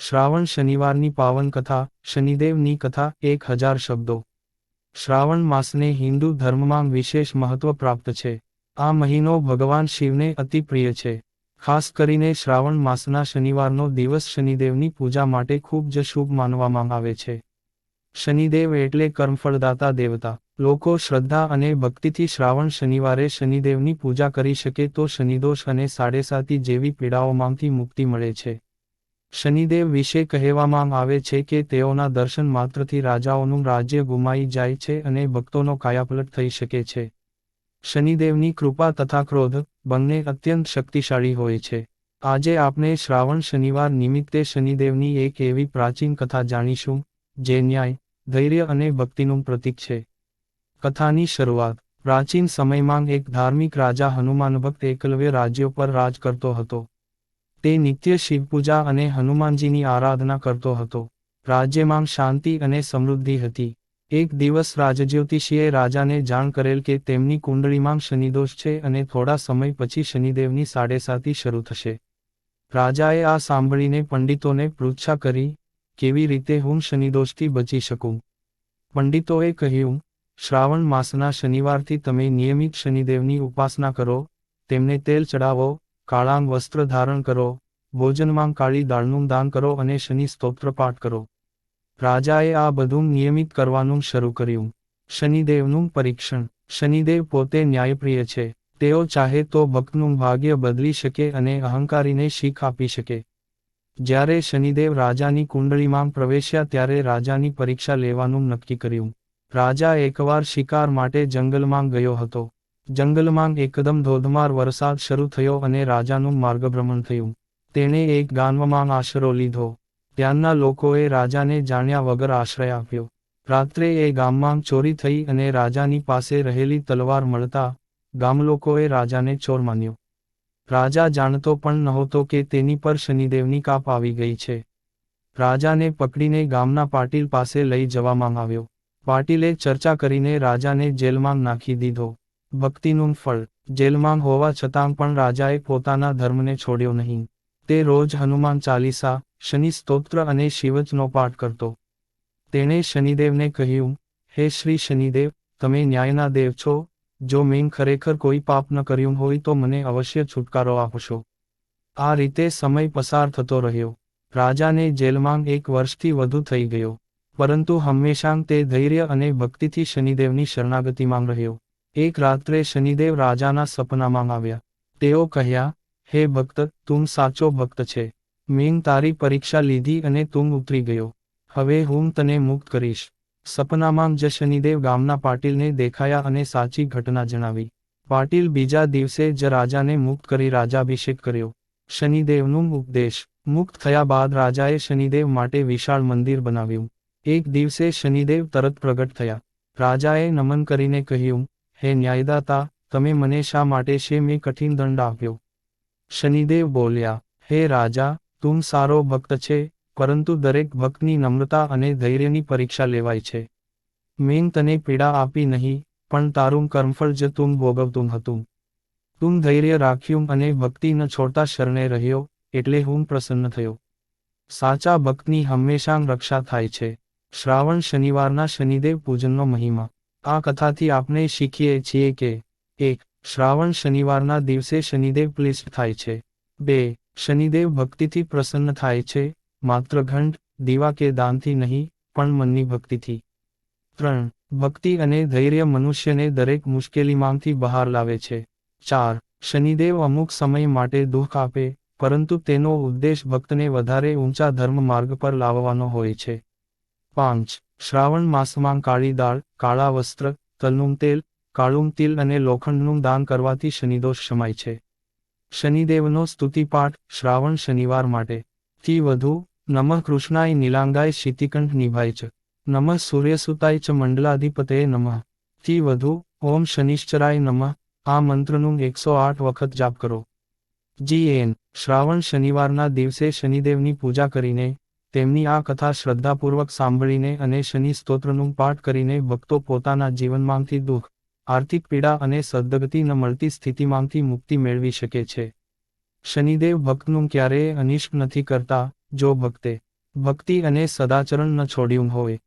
શ્રાવણ શનિવારની પાવન કથા, શનિદેવની કથા, એક હજાર શબ્દો. શ્રાવણ માસને હિન્દુ ધર્મમાં વિશેષ મહત્વ પ્રાપ્ત છે. આ મહિનો ભગવાન શિવને અતિ પ્રિય છે. ખાસ કરીને શ્રાવણ માસના શનિવારનો દિવસ શનિદેવની પૂજા માટે ખૂબ જ શુભ માનવામાં આવે છે. શનિદેવ એટલે કર્મફળદાતા દેવતા. લોકો શ્રદ્ધા અને ભક્તિથી શ્રાવણ શનિવારે શનિદેવની પૂજા કરી શકે તો શનિદોષ અને સાડેસાતી જેવી પીડાઓમાંથી મુક્તિ મળે છે. શનિદેવ વિશે કહેવામાં આવે છે કે તેઓના દર્શન માત્રથી રાજાઓનું રાજ્ય ગુમાઈ જાય છે અને ભક્તોનો કાયાપલટ થઈ શકે છે. શનિદેવની કૃપા તથા ક્રોધ બંને અત્યંત શક્તિશાળી હોય છે. આજે આપણે શ્રાવણ શનિવાર નિમિત્તે શનિદેવની એક એવી પ્રાચીન કથા જાણીશું, જે ન્યાય, ધૈર્ય અને ભક્તિનું પ્રતીક છે. કથાની શરૂઆત. પ્રાચીન સમયમાં એક ધાર્મિક રાજા હનુમાન ભક્ત એકલવ્ય રાજ્યો પર રાજ કરતો હતો. તે નિત્ય શિવપૂજા અને હનુમાનજીની આરાધના કરતો હતો. રાજ્યમાં શાંતિ અને સમૃદ્ધિ હતી. એક દિવસ રાજજ્યોતિષીએ રાજાને જાણ કરેલ કે તેમની કુંડળીમાં શનિદોષ છે અને થોડા સમય પછી શનિદેવની સાડેસાતી શરૂ થશે. રાજાએ આ સાંભળીને પંડિતોને પૃચ્છા કરી, કેવી રીતે હું શનિદોષથી બચી શકું? પંડિતોએ કહ્યું, શ્રાવણ માસના શનિવારથી તમે નિયમિત શનિદેવની ઉપાસના કરો, તેમને તેલ ચડાવો કાળાંગ વસ્ત્ર ધારણ કરો, ભોજનમાં કાળી દાળનું દાન કરો અને શનિ સ્તોત્ર પાઠ કરો. રાજાએ આ બધું નિયમિત કરવાનું શરૂ કર્યું. શનિદેવનું પરીક્ષણ. શનિદેવ પોતે ન્યાયપ્રિય છે. તેઓ ચાહે તો ભક્તનું ભાગ્ય બદલી શકે અને અહંકારીને શીખ આપી શકે. જ્યારે શનિદેવ રાજાની કુંડળીમાં પ્રવેશ્યા ત્યારે રાજાની પરીક્ષા લેવાનું નક્કી કર્યું. રાજા એકવાર શિકાર માટે જંગલમાં ગયો હતો. જંગલમાં એકદમ ધોધમાર વરસાદ શરૂ થયો અને રાજાનું માર્ગભ્રમણ થયું. તેણે એક ગામમાં આશરો લીધો. ત્યાંના લોકોએ રાજાને જાણ્યા વગર આશ્રય આપ્યો. રાત્રે એ ગામમાં ચોરી થઈ અને રાજાની પાસે રહેલી તલવાર મળતા ગામલોકોએ રાજાને ચોર માન્યો. રાજા જાણતો પણ નહોતો કે તેની પર શનિદેવની કાપ આવી ગઈ છે. રાજાને પકડીને ગામના પાટીલ પાસે લઈ જવામાં આવ્યો. પાટીલે ચર્ચા કરીને રાજાને જેલમાં નાખી દીધો. ભક્તિનું ફળ. જેલમાં હોવા છતાં પણ રાજાએ પોતાના ધર્મને છોડ્યો નહીં. તે રોજ હનુમાન ચાલીસા, શનિ સ્તોત્ર અને શિવજનો પાઠ કરતો. તેણે શનિદેવને કહ્યું, હે શ્રી શનિદેવ, તમે ન્યાયના દેવ છો. જો મેં ખરેખર કોઈ પાપ ન કર્યું હોય તો મને અવશ્ય છુટકારો આપશો. આ રીતે સમય પસાર થતો રહ્યો. રાજાને જેલમાં એક વર્ષથી વધુ થઈ ગયો. પરંતુ હંમેશા તે ધૈર્ય અને ભક્તિથી શનિદેવની શરણાગતિમાં રહ્યો. એક રાત્રે શનિદેવ રાજાના સપનામાં આવ્યા. તેઓ કહ્યા, હે ભક્ત, તું સાચો ભક્ત છે. મેં તારી પરીક્ષા લીધી અને તું ઉતરી ગયો. હવે હું તને મુક્ત કરીશ. સપનામાં જ શનિદેવ ગામના પાટીલને દેખાયા અને સાચી ઘટના જણાવી. પાટીલ બીજા દિવસે જ રાજાને મુક્ત કરી રાજાભિષેક કર્યો. શનિદેવનું ઉપદેશ મુક્ત થયા બાદ રાજાએ શનિદેવ માટે વિશાળ મંદિર બનાવ્યું. એક દિવસે શનિદેવ તરત પ્રગટ થયા. રાજાએ નમન કરીને કહ્યું હે ન્યાયદાતા, તમે મને શા માટે છે મેં કઠિન દંડ આપ્યો? શનિદેવ બોલ્યા, હે રાજા, તું સારો ભક્ત છે, પરંતુ દરેક ભક્તની નમ્રતા અને ધૈર્યની પરીક્ષા લેવાય છે. મેં તને પીડા આપી નહીં, પણ તારું કર્મફળ જ તું ભોગવતું હતું. તું ધૈર્ય રાખ્યું અને ભક્તિ ન છોડતા શરણે રહ્યો, એટલે હું પ્રસન્ન થયો. સાચા ભક્તની હંમેશા રક્ષા થાય છે. શ્રાવણ શનિવારના શનિદેવ પૂજનનો મહિમા. આ કથાથી આપણે શીખીએ છીએ કે એક, શ્રાવણ શનિવારના દિવસે શનિદેવ પ્લિસ્ટ થાય છે. બે, શનિદેવ ભક્તિથી પ્રસન્ન થાય છે. માત્ર ઘંટ, દીવા કે દાનથી નહીં, પણ મનની ભક્તિથી. ત્રણ, ભક્તિ અને ધૈર્ય મનુષ્યને દરેક મુશ્કેલીમાંથી બહાર લાવે છે. ચાર, શનિદેવ અમુક સમય માટે દુઃખ આપે, પરંતુ તેનો ઉદ્દેશ ભક્તને વધારે ઊંચા ધર્મ માર્ગ પર લાવવાનો હોય છે. પાંચ, શ્રાવણ માસમાં કાળી દાળ, કાળા વસ્ત્ર, તલનું તેલ, કાળું તિલ અને લોખંડનું દાન કરવાથી શનિદોષ શમાય છે. શનિદેવનો સ્તુતિપાઠ શ્રાવણ શનિવાર માટે. થી વધુ, નમઃ કૃષ્ણાય નીલાંગાય શીતિકંઠ નિભાય છે. નમઃ સૂર્યસુતાય ચ મંડલાધિપતયે નમઃ. થી વધુ, ઓમ શનિશ્ચરાય નમઃ. આ મંત્રનું એકસો આઠ વખત જાપ કરો. જી એન, શ્રાવણ શનિવારના દિવસે શનિદેવની પૂજા કરીને તેમની આ કથા શ્રદ્ધાપૂર્વક સાંભળીને અને શનિ સ્તોત્રનું પાઠ કરીને ભક્તો પોતાના જીવનમાંથી દુઃખ, આર્થિક પીડા અને સદ્ગતિ ન મળતી સ્થિતિમાંથી મુક્તિ મેળવી શકે છે. શનિદેવ ભક્તનું ક્યારેય અનિષ્ટ નથી કરતા, જો ભક્તે ભક્તિ અને સદાચરણ ન છોડ્યું હોય